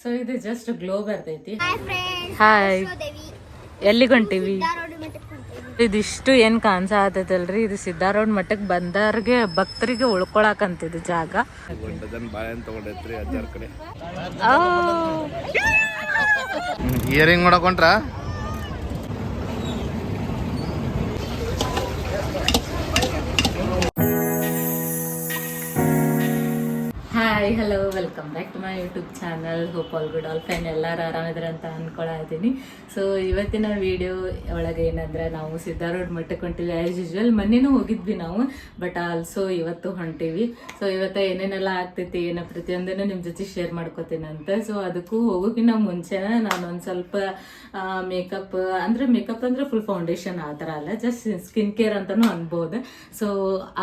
So ಇದು just glow ಬರ್ತೈತಿ hi friends hi Devi ಎಲ್ಲಿಗೆ ಹೊಂಟಿವಿ. ಇದಿಷ್ಟು ಏನ್ ಕಾಣಿಸತೈತಲ್ರಿ ಇದು ಸಿದ್ದಾರೋಡ್ ಮಠಕ್ಕೆ ಬಂದವ್ರಿಗೆ ಭಕ್ತರಿಗೆ ಜಾಗ. ಅಜ್ಜಾರ್ ಕಡೆ. ಆ, ಇಯರಿಂಗ್ ಮಾಡಕೊಂಡ್ರ? Hi hello welcome back to my YouTube channel hope all good all fine ಎಲ್ಲರೂ ಆರಾಮಿದ್ರೆ ಅಂತ ಅನ್ಕೊಳತೀನಿ ಸೊ ಇವತ್ತಿನ ವಿಡಿಯೋ ಒಳಗೆ ಏನಂದ್ರೆ ನಾವು ಸಿದ್ಧಾರೂಢ ಮಠಕ್ಕೆ ಹೊಂಟಿವಿ. ಆ್ಯಸ್ ಯೂಶ್ವಲ್ ಮೊನ್ನೆನೂ ಹೋಗಿದ್ವಿ ನಾವು ಬಟ್ ಆಲ್ಸೋ ಇವತ್ತು ಹೊಂಟಿವಿ. ಸೊ ಇವತ್ತು ಏನೇನೆಲ್ಲ ಆಗ್ತೈತಿ, ಏನೋ ಪ್ರತಿಯೊಂದನ್ನು ನಿಮ್ಮ ಜೊತೆ ಶೇರ್ ಮಾಡ್ಕೋತೀನಿ ಅಂತ. ಸೊ ಅದಕ್ಕೂ ಹೋಗೋಕಿನ್ನ ಮುಂಚೆ ನಾನು ಒಂದು ಸ್ವಲ್ಪ ಮೇಕಪ್ ಅಂದ್ರೆ ಮೇಕಪ್ ಅಂದ್ರೆ ಫುಲ್ ಫೌಂಡೇಶನ್ ಆ ಥರ ಅಲ್ಲ ಜಸ್ಟ್ ಸ್ಕಿನ್ ಕೇರ್ ಅಂತಲೂ ಅನ್ಬೋದು. ಸೊ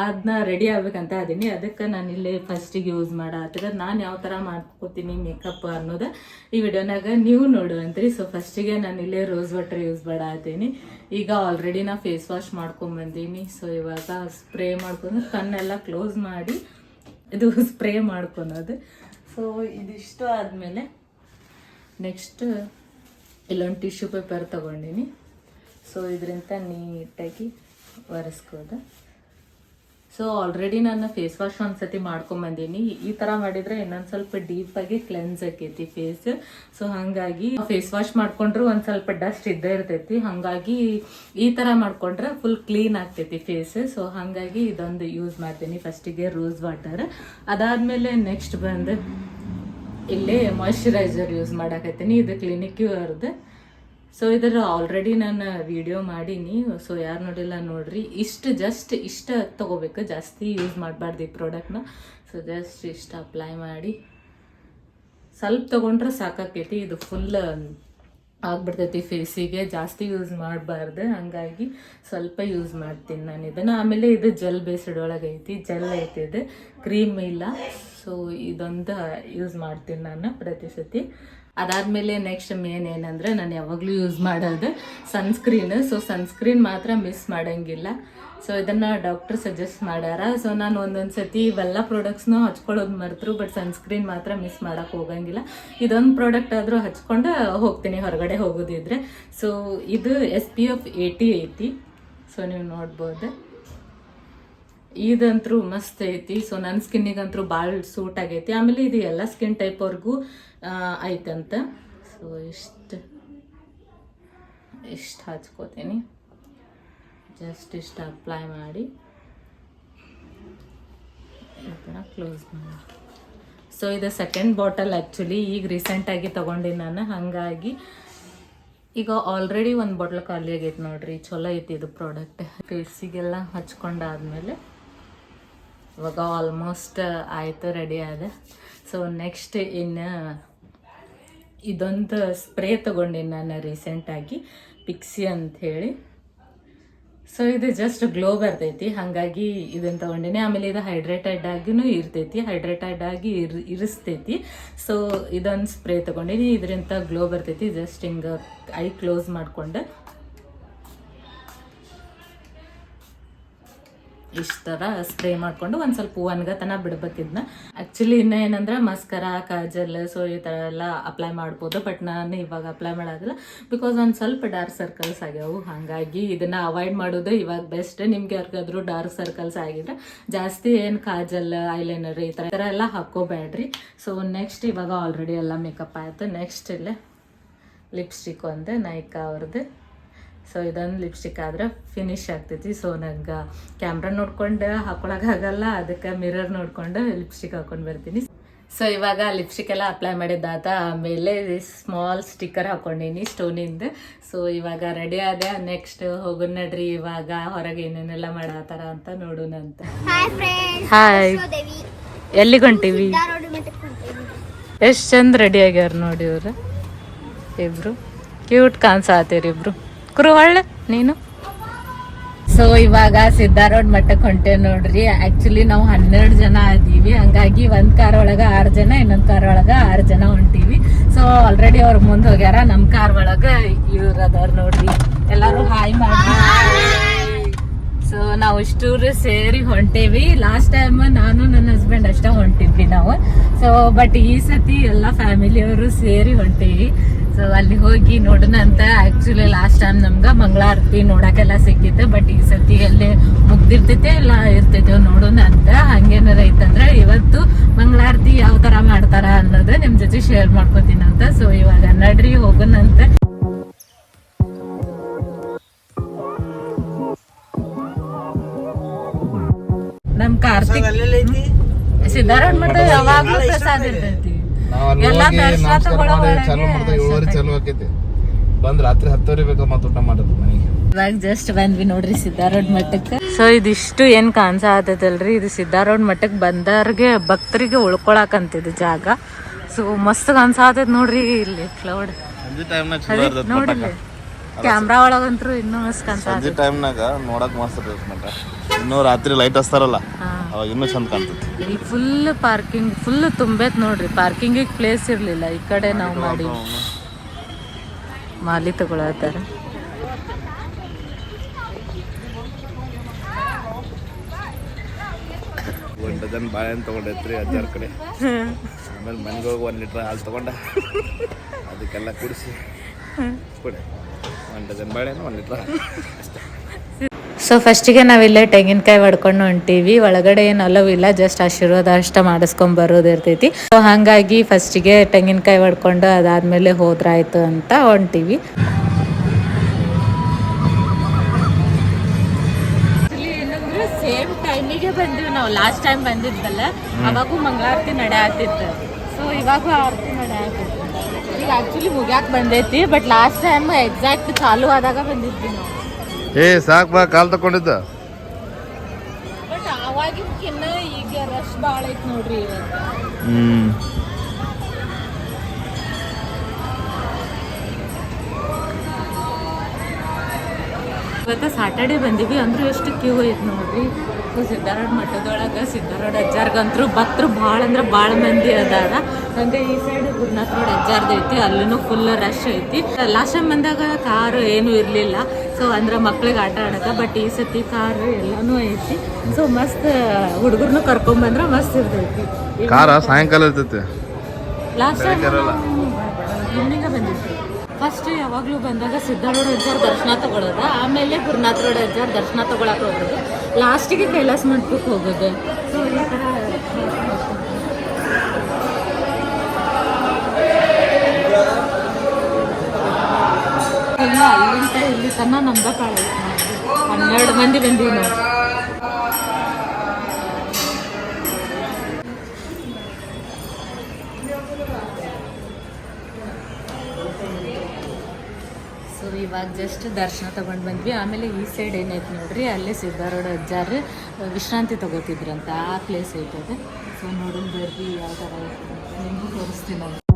ಅದನ್ನ ರೆಡಿ ಆಗ್ಬೇಕಂತ ಅದೀನಿ ಅದಕ್ಕೆ ನಾನು ಇಲ್ಲಿ ಫಸ್ಟಿಗೆ ಯೂಸ್ ನಾನು ಯಾವ ಥರ ಮಾಡ್ಕೋತೀನಿ ಮೇಕಪ್ ಅನ್ನೋದು ಈ ವಿಡಿಯೋನಾಗ ನೀವು ನೋಡುವಂತ್ರಿ. ಸೊ ಫಸ್ಟಿಗೆ ನಾನು ಇಲ್ಲೇ ರೋಸ್ ವಾಟರ್ ಯೂಸ್ ಮಾಡತ್ತೀನಿ ಈಗ ಆಲ್ರೆಡಿ ನಾ ಫೇಸ್ ವಾಶ್ ಮಾಡ್ಕೊಂಬಂದೀನಿ. ಸೊ ಇವಾಗ ಸ್ಪ್ರೇ ಮಾಡ್ಕೊಂಡು ಕಣ್ಣೆಲ್ಲ ಕ್ಲೋಸ್ ಮಾಡಿ ಇದು ಸ್ಪ್ರೇ ಮಾಡ್ಕೊಳೋದು. ಸೊ ಇದಿಷ್ಟು ಆದಮೇಲೆ ನೆಕ್ಸ್ಟ್ ಇಲ್ಲೊಂದು ಟಿಶ್ಯೂ ಪೇಪರ್ ತಗೊಂಡಿನಿ. ಸೊ ಇದರಿಂದ ನೀಟಾಗಿ ಒರೆಸ್ಕೋದು ಸೊ ಆಲ್ರೆಡಿ ನಾನು ಫೇಸ್ ವಾಶ್ ಒಂದ್ಸತಿ ಮಾಡ್ಕೊಂಬಂದೀನಿ. ಈ ಥರ ಮಾಡಿದ್ರೆ ಇನ್ನೊಂದು ಸ್ವಲ್ಪ ಡೀಪಾಗಿ ಕ್ಲೆನ್ಸ್ ಆಕೈತಿ ಫೇಸ್ ಸೊ ಹಾಗಾಗಿ ಫೇಸ್ ವಾಶ್ ಮಾಡ್ಕೊಂಡ್ರು ಒಂದು ಸ್ವಲ್ಪ ಡಸ್ಟ್ ಇದ್ದೇ ಇರ್ತೈತಿ. ಹಾಗಾಗಿ ಈ ಥರ ಮಾಡ್ಕೊಂಡ್ರೆ ಫುಲ್ ಕ್ಲೀನ್ ಆಗ್ತೈತಿ ಫೇಸ್ ಸೊ ಹಾಗಾಗಿ ಇದೊಂದು ಯೂಸ್ ಮಾಡ್ತೀನಿ. ಫಸ್ಟಿಗೆ ರೋಸ್ ವಾಟರ್ ಅದಾದಮೇಲೆ ನೆಕ್ಸ್ಟ್ ಬಂದು ಇಲ್ಲಿ ಮಾಯಿಶ್ಚರೈಸರ್ ಯೂಸ್ ಮಾಡಾಕತ್ತೀನಿ. ಇದು ಕ್ಲಿನಿಕ್ ಅವ್ರದ್ದು ಸೊ ಇದರ ಆಲ್ರೆಡಿ ನಾನು ವಿಡಿಯೋ ಮಾಡೀನಿ. ಸೊ ಯಾರು ನೋಡಿಲ್ಲ ನೋಡ್ರಿ. ಇಷ್ಟು ಜಸ್ಟ್ ಇಷ್ಟ ತಗೋಬೇಕು. ಜಾಸ್ತಿ ಯೂಸ್ ಮಾಡಬಾರ್ದು ಈ ಪ್ರಾಡಕ್ಟ್ನ ಸೊ ಜಸ್ಟ್ ಇಷ್ಟ ಅಪ್ಲೈ ಮಾಡಿ. ಸ್ವಲ್ಪ ತಗೊಂಡ್ರೆ ಸಾಕಾಕೈತಿ. ಇದು ಫುಲ್ ಆಗ್ಬಿಡ್ತೈತಿ ಫೇಸಿಗೆ ಜಾಸ್ತಿ ಯೂಸ್ ಮಾಡಬಾರ್ದು. ಹಂಗಾಗಿ ಸ್ವಲ್ಪ ಯೂಸ್ ಮಾಡ್ತೀನಿ ನಾನು ಇದನ್ನು. ಆಮೇಲೆ ಇದು ಜೆಲ್ ಬೇಸ್ಡ್ ಒಳಗೆ ಐತಿ. ಜೆಲ್ ಐತಿ ಇದು. ಕ್ರೀಮ್ ಇಲ್ಲ. ಸೊ ಇದೊಂದು ಯೂಸ್ ಮಾಡ್ತೀನಿ ನಾನು ಪ್ರತಿ ಸತಿ. ಅದಾದಮೇಲೆ ನೆಕ್ಸ್ಟ್ ಮೇನ್ ಏನಂದ್ರೆ ನಾನು ಯಾವಾಗಲೂ ಯೂಸ್ ಮಾಡೋದು ಸನ್ಸ್ಕ್ರೀನ್ ಸೊ ಸನ್ಸ್ಕ್ರೀನ್ ಮಾತ್ರ ಮಿಸ್ ಮಾಡಂಗಿಲ್ಲ. ಸೊ ಇದನ್ನ ಡಾಕ್ಟರ್ ಸಜೆಸ್ಟ್ ಮಾಡ್ಯಾರ ಸೊ ನಾನು ಒಂದೊಂದು ಸತಿ ಇವೆಲ್ಲ ಪ್ರಾಡಕ್ಟ್ಸ್ನು ಹಚ್ಕೊಳ್ಳೋದು ಮರೆತರು ಬಟ್ ಸನ್ಸ್ಕ್ರೀನ್ ಮಾತ್ರ ಮಿಸ್ ಮಾಡೋಕ್ಕೆ ಹೋಗಂಗಿಲ್ಲ. ಇದೊಂದು ಪ್ರಾಡಕ್ಟ್ ಆದರೂ ಹಚ್ಕೊಂಡು ಹೋಗ್ತೀನಿ, ಹೊರಗಡೆ ಹೋಗೋದಿದ್ರೆ. ಸೊ ಇದು ಎಸ್ ಪಿ ಎಫ್ ಏಯ್ಟಿ ಐತಿ. ಸೊ ನೀವು ನೋಡ್ಬೋದು. ಇದಂತೂ ಮಸ್ತ್ ಐತಿ. ಸೊ ನನ್ನ ಸ್ಕಿನ್ನಿಗಂತೂ ಭಾಳ ಸೂಟ್ ಆಗೈತಿ. ಆಮೇಲೆ ಇದು ಎಲ್ಲ ಸ್ಕಿನ್ ಟೈಪ್ವರೆಗೂ ಐತಂತ. ಸೊ ಇಷ್ಟು ಇಷ್ಟು ಹಚ್ಕೋತೀನಿ. ಜಸ್ಟ್ ಇಷ್ಟು ಅಪ್ಲೈ ಮಾಡಿ. ಈ ಥರ ಕ್ಲೋಸ್ ಮಾಡಿ. ಸೊ ಇದು ಸೆಕೆಂಡ್ ಬಾಟಲ್ ಆ್ಯಕ್ಚುಲಿ ಈಗ ರೀಸೆಂಟಾಗಿ ತೊಗೊಂಡಿನಿ ನಾನು. ಹಾಗಾಗಿ ಈಗ ಆಲ್ರೆಡಿ ಒಂದು ಬಾಟ್ಲ್ ಖಾಲಿ ಆಗೈತೆ ನೋಡ್ರಿ. ಚಲೋ ಐತಿ ಇದು ಪ್ರಾಡಕ್ಟ್ ಫೇಸಿಗೆಲ್ಲ ಹಚ್ಕೊಂಡಾದ್ಮೇಲೆ ಇವಾಗ ಆಲ್ಮೋಸ್ಟ್ ಆಯಿತು ರೆಡಿ ಆದ. ಸೊ ನೆಕ್ಸ್ಟ್ ಇನ್ನು ಇದೊಂದು ಸ್ಪ್ರೇ ತೊಗೊಂಡಿನಿ ನಾನು ರೀಸೆಂಟಾಗಿ ಪಿಕ್ಸಿ ಹೇಳಿ ಸೊ ಇದು ಜಸ್ಟ್ ಗ್ಲೋ ಬರ್ತೈತಿ. ಹಾಗಾಗಿ ಇದನ್ನು ತೊಗೊಂಡಿನಿ. ಆಮೇಲೆ ಇದು ಹೈಡ್ರೇಟೆಡ್ ಆಗಿನೂ ಇರ್ತೈತಿ. ಹೈಡ್ರೇಟೆಡ್ ಆಗಿ ಇರ್, ಇರಿಸ್ತೈತಿ. ಸೊ ಇದೊಂದು ಸ್ಪ್ರೇ ತೊಗೊಂಡಿನಿ. ಇದರಿಂದ ಗ್ಲೋ ಬರ್ತೈತಿ. ಜಸ್ಟ್ ಹಿಂಗೆ ಐ ಕ್ಲೋಸ್ ಮಾಡ್ಕೊಂಡು ಇಷ್ಟ ಥರ ಸ್ಪ್ರೇ ಮಾಡಿಕೊಂಡು ಒಂದು ಸ್ವಲ್ಪ ಒಣಗತನ ಬಿಡ್ಬೇಕಿದ್ನ ಆ್ಯಕ್ಚುಲಿ ಇನ್ನೂ ಏನಂದ್ರೆ ಮಸ್ಕರ, ಕಾಜಲ್ ಸೊ ಈ ಥರ ಎಲ್ಲ ಅಪ್ಲೈ ಮಾಡ್ಬೋದು ಬಟ್ ನಾನು ಇವಾಗ ಅಪ್ಲೈ ಮಾಡೋದಿಲ್ಲ ಬಿಕಾಸ್ ಒಂದು ಸ್ವಲ್ಪ ಡಾರ್ಕ್ ಸರ್ಕಲ್ಸ್ ಆಗ್ಯಾವು. ಹಾಗಾಗಿ ಇದನ್ನು ಅವಾಯ್ಡ್ ಮಾಡೋದು ಇವಾಗ ಬೆಸ್ಟ್ ನಿಮ್ಗೆ ಯಾರಿಗಾದ್ರೂ ಡಾರ್ಕ್ ಸರ್ಕಲ್ಸ್ ಆಗಿದ್ರೆ ಜಾಸ್ತಿ ಏನು ಕಾಜಲ್ ಐಲೈನರ್ ಈ ಥರ ಎಲ್ಲ ಹಾಕೋಬೇಡ್ರಿ ಸೊ ನೆಕ್ಸ್ಟ್ ಇವಾಗ ಆಲ್ರೆಡಿ ಎಲ್ಲ ಮೇಕಪ್ ಆಯಿತು. ನೆಕ್ಸ್ಟ್ ಇಲ್ಲೇ ಲಿಪ್ಸ್ಟಿಕ್ ಒಂದು ನೈಕಾ ಅವ್ರದ್ದು ಸೊ ಇದೊಂದು ಲಿಪ್ಸ್ಟಿಕ್ ಆದ್ರೆ ಫಿನಿಶ್ ಆಗ್ತೈತಿ. ಸೊ ನಂಗೆ ಕ್ಯಾಮ್ರಾ ನೋಡ್ಕೊಂಡು ಹಾಕೊಳಕ್ಕಾಗಲ್ಲ ಅದಕ್ಕೆ ಮಿರರ್ ನೋಡ್ಕೊಂಡು ಲಿಪ್ಸ್ಟಿಕ್ ಹಾಕೊಂಡು ಬರ್ತೀನಿ. ಸೊ ಇವಾಗ ಲಿಪ್ಸ್ಟಿಕ್ ಎಲ್ಲ ಅಪ್ಲೈ ಮಾಡಿದ್ದಾತ. ಆಮೇಲೆ ಸ್ಮಾಲ್ ಸ್ಟಿಕ್ಕರ್ ಹಾಕೊಂಡಿನಿ ಸ್ಟೋನಿಂದ ಸೊ ಇವಾಗ ರೆಡಿ ಆದೆ. ನೆಕ್ಸ್ಟ್ ಹೋಗೋಣ ನಡ್ರಿ. ಇವಾಗ ಹೊರಗೆ ಏನೇನೆಲ್ಲ ಮಾಡತ್ತಾರ ಅಂತ ನೋಡೋಣ ಅಂತ. ಹಾಯ್ ಎಲ್ಲಿಗೆ ಹೊಂಟಿವಿ? ಎಷ್ಟು ಚಂದ ರೆಡಿ ಆಗ್ಯಾರ ನೋಡಿ ಇವ್ರು. ಇಬ್ರು. ಕ್ಯೂಟ್ ಕಾಣಿಸಾತೀರಿ ಇಬ್ರು. ಕುರು ಒಳ್ಳೆ ನೀನು? ಸೊ ಇವಾಗ ಸಿದ್ದಾರೋಡ್ ಮಠಕ್ಕೆ ಹೊಂಟೇವ್ ನೋಡ್ರಿ. ಆಕ್ಚುಲಿ ನಾವು ಹನ್ನೆರಡು ಜನ ಅದೀವಿ ಹಂಗಾಗಿ ಒಂದ್ ಕಾರ್ ಒಳಗ ಆರ್ ಜನ, ಇನ್ನೊಂದ್ ಕಾರ್ ಒಳಗ ಆರ್ ಜನ ಹೊಂಟೀವಿ. ಸೊ ಆಲ್ರೆಡಿ ಅವ್ರ ಮುಂದ್ ಹೋಗ್ಯಾರ. ನಮ್ ಕಾರ್ ಒಳಗ ಇವ್ರ ಅದಾರ ನೋಡ್ರಿ. ಎಲ್ಲಾರು ಹಾಯ್ ಮಾಡಿ ಸೊ ನಾವು ಇಷ್ಟೂರು ಸೇರಿ ಹೊಂಟೇವಿ. ಲಾಸ್ಟ್ ಟೈಮ್ ನಾನು ನನ್ನ ಹಸ್ಬೆಂಡ್ ಅಷ್ಟೇ ಹೊಂಟಿದ್ವಿ ನಾವು. ಸೊ ಬಟ್ ಈ ಸತಿ ಎಲ್ಲ ಫ್ಯಾಮಿಲಿಯವರು ಸೇರಿ ಹೊಂಟೇವಿ. ಸೊ ಅಲ್ಲಿ ಹೋಗಿ ನೋಡೋಣ ಅಂತ ಆಕ್ಚುಲಿ ಲಾಸ್ಟ್ ಟೈಮ್ ನಮ್ಗೆ ಮಂಗಳಾರತಿ ನೋಡಕ್ಕೆಲ್ಲ ಸಿಕ್ಕಿತ್ತು. ಬಟ್ ಈ ಸತಿ ಅಲ್ಲೇ ಮುಗ್ದಿರ್ತೈತೆ ಎಲ್ಲ ಇರ್ತೈತೆ ನೋಡೋಣ ಅಂತ ಹಂಗೇನಾರ ಐತಂದ್ರೆ ಇವತ್ತು ಮಂಗಳಾರತಿ ಯಾವ ತರ ಮಾಡ್ತಾರ ಅನ್ನೋದು ನಿಮ್ ಜೊತೆ ಶೇರ್ ಮಾಡ್ಕೋತೀನಿ ಅಂತ. ಸೊ ಇವಾಗ ನಡ್ರಿ ಹೋಗೋಣ ಅಂತ ನಮ್ ಕಾರ್ತಿಕ್ ಸಿದ್ಧಾರಾಯಣ ಮಠ ಯಾವಾಗ್ಲೂ ಪ್ರಸಾದ ಇರ್ತೈತಿ. ಎಲ್ಲ ದರ್ಶನ ಏಳುವರೆ ಚಾಲು ಆಕೈತಿ. ಬಂದ್ ರಾತ್ರಿ ಹತ್ತುವರೆ ಬೇಕು ಮತ್ತೆ ಊಟ ಮಾಡೋದು ಮನೆಗೆ. ಇವಾಗ ಜಸ್ಟ್ ಬಂದ್ವಿ ನೋಡ್ರಿ ಸಿದ್ದಾರೋಡ್ ಮಠಕ್ಕೆ. ಸೊ ಇದಿಷ್ಟು ಏನ್ ಕಾಣಿಸ ಆತೈತಲ್ರಿ ಇದು ಸಿದ್ದಾರೋಡ್ ಮಠಕ್ಕೆ ಬಂದವ್ರಿಗೆ ಭಕ್ತರಿಗೆ ಉಳ್ಕೊಳಕಂತಿದ್ದು ಜಾಗ. ಸೊ ಮಸ್ತ್ ಕಾಣಿಸಾತೈತ್ ನೋಡ್ರಿ ಇಲ್ಲಿ ಕ್ಲೌಡ್ ನೋಡ್ರಿ. ಕ್ಯಾಮ್ರಾ ಒಳಗಂತೂ ಇನ್ನೂ ಸಂಜೆ ಟೈಮ್ನಾಗ ನೋಡಕ್ ಮಸ್ತ್ ಮಟ ಇನ್ನೂ ರಾತ್ರಿ ಲೈಟ್ ಹಚ್ತಾರಲ್ಲ ಅವಾಗ ಇನ್ನೂ ಚಂದ ಕಾಣ್ತೈತಿ. ಇಲ್ಲಿ ಫುಲ್ ಪಾರ್ಕಿಂಗ್ ಫುಲ್ ತುಂಬೈತ್ ನೋಡ್ರಿ. ಪಾರ್ಕಿಂಗಿಗೆ ಪ್ಲೇಸ್ ಇರಲಿಲ್ಲ. ಈ ಕಡೆ ನಾವು ಮಾಡಿ ಮಾಲಿ ತಗೊಳತ್ತಾರೆ. ಒಂದು ಡಜನ್ ಬಾಳೆಹಣ್ಣು ತೊಗೊಂಡೈತ್ರಿ ಅಜ್ಜಾರ ಕಡೆ. ಆಮೇಲೆ ಮನೆಗೆ ಹೋಗಿ ಒಂದು ಲೀಟ್ರ್ ಹಾಲು ತೊಗೊಂಡ ಅದಕ್ಕೆಲ್ಲ ಕುಡಿಸಿ. ಕೊಡಿ. ಒಂದು ಡಜನ್ ಬಾಳೆಹಣ್ಣು ಒಂದು ಲೀಟ್ರ್ ಹಾಲು ಅಷ್ಟೇ ಸೊ ಫಸ್ಟಿಗೆ ನಾವಿಲ್ಲೇ ತೆಂಗಿನಕಾಯಿ ಹೊಡ್ಕೊಂಡು ಹೊಂಟೀವಿ. ಒಳಗಡೆ ಏನು ಅಲವ್ ಇಲ್ಲ ಜಸ್ಟ್ ಆಶೀರ್ವಾದ ಅಷ್ಟ ಮಾಡಿಸ್ಕೊಂಡ್ ಬರೋದು ಇರ್ತೈತಿ. ಸೊ ಹಾಗಾಗಿ ಫಸ್ಟಿಗೆ ತೆಂಗಿನಕಾಯಿ ಹೊಡ್ಕೊಂಡು ಅದಾದ್ಮೇಲೆ ಹೋದ್ರಾಯ್ತು ಅಂತ ಹೊಂಟೀವಿ. ಸೇಮ್ ಟೈಮಿಗೆ ಬಂದಿವಿ ನಾವು. ಲಾಸ್ಟ್ ಟೈಮ್ ಬಂದಿದ್ವಲ್ಲ ಅವಾಗೂ ಮಂಗಳಾರತಿ ನಡೆ ಆಗ್ತಿತ್ತು. ಸೊ ಇವಾಗೂ ಆರತಿ ನಡೆ ಆಗ್ತಿತ್ತು. ಆಕ್ಚುಲಿ ಮುಗ್ಯಾಕ್ ಬಂದೈತಿ ಬಟ್ ಲಾಸ್ಟ್ ಟೈಮ್ ಎಕ್ಸಾಕ್ಟ್ ಚಾಲು ಆದಾಗ ಬಂದಿದ್ವಿ ನಾವು. ಏ ಸಾಕ್ ಬಾ ಕಾಲ್ ತಗೊಂಡಿದ್ದ ಬಟ್ ಅವಾಗಿನ್ಕಿನ್ನ ಈಗ ರಶ್ ಭಾಳ ಐತಿ ನೋಡ್ರಿ ಹ್ಮ್. ಇವತ್ತು ಸಾಟರ್ಡೆ ಬಂದೀವಿ. ಅಂದ್ರೆ ಎಷ್ಟು ಕ್ಯೂ ಐತ್ ನೋಡ್ರಿ. ಸಿದ್ಧಾರೂಢ ಮಠದೊಳಗ ಸಿದ್ದಾರೂಢ ಅಜ್ಜಾರ್ಗಂತ್ರು ಭಕ್ತರು ಭಾಳ ಅಂದ್ರೆ ಭಾಳ ಮಂದಿ ಅದಾರ. ಹಂಗೆ ಈ ಸೈಡ್ ಗುರುನಾಥ್ ರೋಡ್ ಅಜ್ಜಾರ್ದು ಐತಿ. ಅಲ್ಲಿನೂ ಫುಲ್ ರಶ್ ಐತಿ. ಲಾಸ್ಟ್ ಟೈಮ್ ಬಂದಾಗ ಕಾರು ಏನು ಇರಲಿಲ್ಲ. ಸೊ ಅಂದ್ರೆ ಮಕ್ಳಿಗೆ ಆಟ ಆಡಕ. ಬಟ್ ಈ ಸತಿ ಕಾರು ಎಲ್ಲಾನು ಐತಿ. ಸೊ ಮಸ್ತ್ ಹುಡುಗರ್ನು ಬಂದ್ರ ಮಸ್ತ್ ಇರ್ತೈತಿ. ಕಾರ ಸಾಯಂಕಾಲ ಇರ್ತೈತಿ. ಲಾಸ್ಟ್ ಟೈಮ್ ಬಂದಿತ್ತು ಫಸ್ಟ್ ಯಾವಾಗಲೂ ಬಂದಾಗ ಸಿದ್ಧಾರೂಢ ಅಜ್ಜಾರ್ ದರ್ಶನ ತಗೊಳ್ಳೋದು ಆಮೇಲೆ ಗುರುನಾಥ ರೋಡ್ ಅಜ್ಜಾರ್ ದರ್ಶನ ತಗೊಳಕ್ಕೆ ಹೋಗೋದು. ಲಾಸ್ಟಿಗೆ ಕೈಲಾಸ ಮಂಟಪಕ್ಕೆ ಹೋಗೋದು. ಸೊ ಈ ಥರ ಅಲ್ಲಿಂದ ಇಲ್ಲಿ ತನ ನಮ್ದ ಹನ್ನೆರಡು ಮಂದಿ ಬಂದೀವಿ ನಾವು. ಇವಾಗ ಜಸ್ಟ್ ದರ್ಶನ ತಗೊಂಡು ಬಂದ್ವಿ. ಆಮೇಲೆ ಈ ಸೈಡ್ ಏನೈತೆ ನೋಡ್ರಿ, ಅಲ್ಲೇ ಸಿದ್ಧಾರೂಢ ಅಜ್ಜಾರ್ ವಿಶ್ರಾಂತಿ ತಗೋತಿದ್ರಂತ, ಆ ಪ್ಲೇಸ್ ಐತದೆ ಸೊ ನೋಡೋಣ ಬರ್ರಿ ಯಾವ ಥರ ಐತೆ ನಿಮಗೂ ತೋರಿಸ್ತೀನಿ.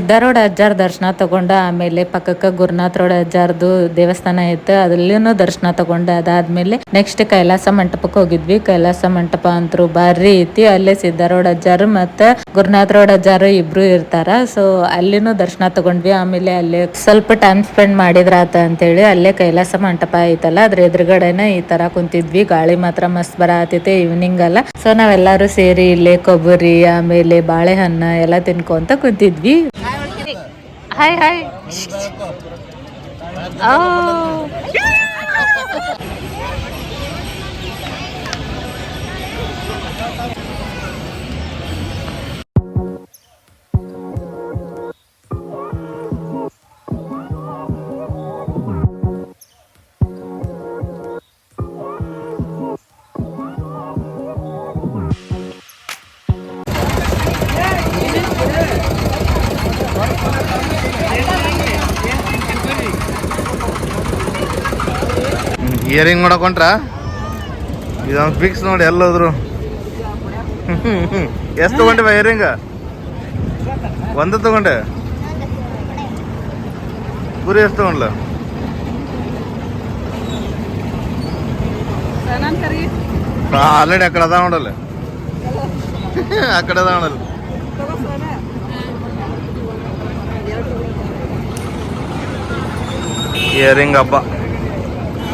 ನಾನು ಅಜ್ಜಾರ ದರ್ಶನ ತಗೊಂಡ ಆಮೇಲೆ ಪಕ್ಕಕ್ಕೆ ಗುರುನಾಥ ರೋಡ್ ಅಜ್ಜಾರ್ದು ದೇವಸ್ಥಾನ ಇತ್ತು, ಅದರಲ್ಲಿನೂ ದರ್ಶನ ತಗೊಂಡು ಅದಾದ್ಮೇಲೆ ನೆಕ್ಸ್ಟ್ ಕೈಲಾಸ ಮಂಟಪಕ್ಕೆ ಹೋಗಿದ್ವಿ. ಕೈಲಾಸ ಮಂಟಪ ಅಂತರೂ ಬಾರಿ ಐತಿ, ಅಲ್ಲೇ ಸಿದ್ಧಾರೂಢ ಅಜ್ಜಾರು ಮತ್ತು ಗುರುನಾಥ ರೋಡ್ ಅಜ್ಜಾರು ಇಬ್ರು ಇರ್ತಾರ. ಸೊ ಅಲ್ಲಿನೂ ದರ್ಶನ ತಗೊಂಡ್ವಿ. ಆಮೇಲೆ ಅಲ್ಲೇ ಸ್ವಲ್ಪ ಟೈಮ್ ಸ್ಪೆಂಡ್ ಮಾಡಿದ್ರ ಆತ ಅಂತೇಳಿ ಅಲ್ಲೇ ಕೈಲಾಸ ಮಂಟಪ ಐತಲ್ಲ, ಅದ್ರ ಎದುರುಗಡೆನೆ ಈ ತರ ಕುಂತಿದ್ವಿ. ಗಾಳಿ ಮಾತ್ರ ಮಸ್ತ್ ಬರ ಆತೈತೆ ಈವ್ನಿಂಗ್ ಅಲ್ಲ. ಸೊ ನಾವೆಲ್ಲರೂ ಸೇರಿ ಇಲ್ಲೇ ಕೊಬ್ಬರಿ, ಆಮೇಲೆ ಬಾಳೆಹಣ್ಣು ಎಲ್ಲ ತಿನ್ಕೊಂತ ಕುಂತಿದ್ವಿ. ಹಾಯ್ ಹಾಯ್ ಇಯರಿಂಗ್ ಹೊಂಟ್ರ ಇದೊಂದು ಫಿಕ್ಸ್ ನೋಡಿ ಎಲ್ಲೋದ್ರು. ಎಷ್ಟು ತಗೊಂಡೆ ಬಾ ಇಯರಿಂಗ್ ಒಂದು ತಗೊಂಡೆ? ಗುರಿ ಎಷ್ಟು ತಗೊಂಡ್ಲ? ಆಲ್ರೆಡಿ ಆ ಕಡೆ ಅದ ನೋಡಲ್ಲ. ಆ ಕಡೆ ಅದ ನೋಡಲ್ಲ. ಇಯರಿಂಗ್ ಹಬ್ಬ.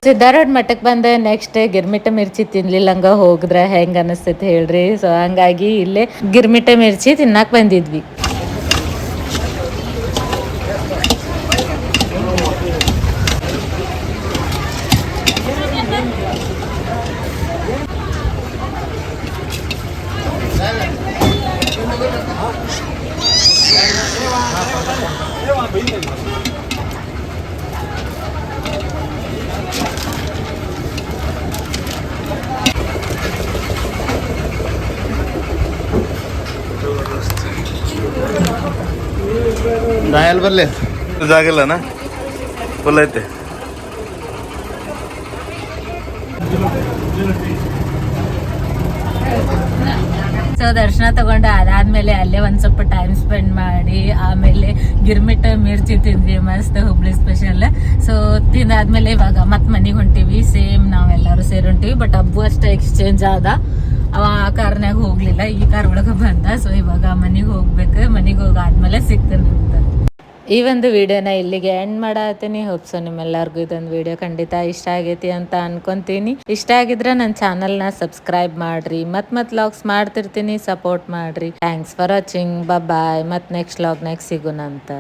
ಸಿದ್ದಾರೋಡ್ ಮಠಕ್ಕೆ ಬಂದೆ ನೆಕ್ಸ್ಟ್ ಗಿರ್ಮಿಟ ಮಿರ್ಚಿ ತಿನ್ಲಿಲ್ಲ ಹಂಗ ಹೋಗಿದ್ರೆ ಹೆಂಗ ಅನಿಸ್ತೈತಿ ಹೇಳ್ರಿ. ಸೊ ಹಂಗಾಗಿ ಇಲ್ಲೇ ಗಿರ್ಮಿಟ ಮಿರ್ಚಿ ತಿನ್ನಕ್ ಬಂದಿದ್ವಿ. ದಾಯಲ್ ಬರ್ಲಿ. ಜಾಗಿಲ್ಲನ ಫುಲ್ ಐತೆ. ಸೊ ದರ್ಶನ ತಗೊಂಡು ಅದಾದ್ಮೇಲೆ ಅಲ್ಲೇ ಒಂದ್ ಸ್ವಲ್ಪ ಟೈಮ್ ಸ್ಪೆಂಡ್ ಮಾಡಿ ಆಮೇಲೆ ಗಿರ್ಮಿಟ್ ಮಿರ್ಚಿ ತಿಂದ್ವಿ ಮಸ್ತ್ ಹುಬ್ಳಿ ಸ್ಪೆಷಲ್ ಸೊ ತಿಂದಾದ್ಮೇಲೆ ಇವಾಗ ಮತ್ ಮನೆಗೆ ಹೊಂಟಿವಿ ಸೇಮ್ ನಾವೆಲ್ಲರೂ ಸೇರಿ ಹೊಂಟಿವಿ ಬಟ್ ಅಬ್ಬು ಅಷ್ಟೇ ಎಕ್ಸ್ಚೇಂಜ್ ಆದ. ಅವ ಆ ಕಾರ್ನಾಗ ಹೋಗ್ಲಿಲ್ಲ, ಈ ಕಾರ್ ಒಳಗ ಬಂದ ಸೊ ಇವಾಗ ಮನೆಗೆ ಹೋಗ್ಬೇಕು, ಮನೆಗೆ ಹೋಗಾದ್ಮೇಲೆ ಸಿಗ್ತೇನೆ ಅಂತ. ಈ ಒಂದು ವಿಡಿಯೋನ ಇಲ್ಲಿಗೆ ಎಂಡ್ ಮಾಡತ್ತೀನಿ ಹೋಪ್ಸು ನಿಮ್ಮೆಲ್ಲರಿಗೂ ಇದೊಂದು ವಿಡಿಯೋ ಖಂಡಿತ ಇಷ್ಟ ಆಗೈತಿ ಅಂತ ಅನ್ಕೊಂತೀನಿ. ಇಷ್ಟ ಆಗಿದ್ರೆ ನನ್ನ ಚಾನಲ್ನ ಸಬ್ಸ್ಕ್ರೈಬ್ ಮಾಡ್ರಿ. ಮತ್ ಮತ್ ಲಾಗ್ಸ್ ಮಾಡ್ತಿರ್ತೀನಿ. ಸಪೋರ್ಟ್ ಮಾಡ್ರಿ. ಥ್ಯಾಂಕ್ಸ್ ಫಾರ್ ವಾಚಿಂಗ್ ಬಾಯ್ ಮತ್ ನೆಕ್ಸ್ಟ್ ಸಿಗೋಣ ಅಂತ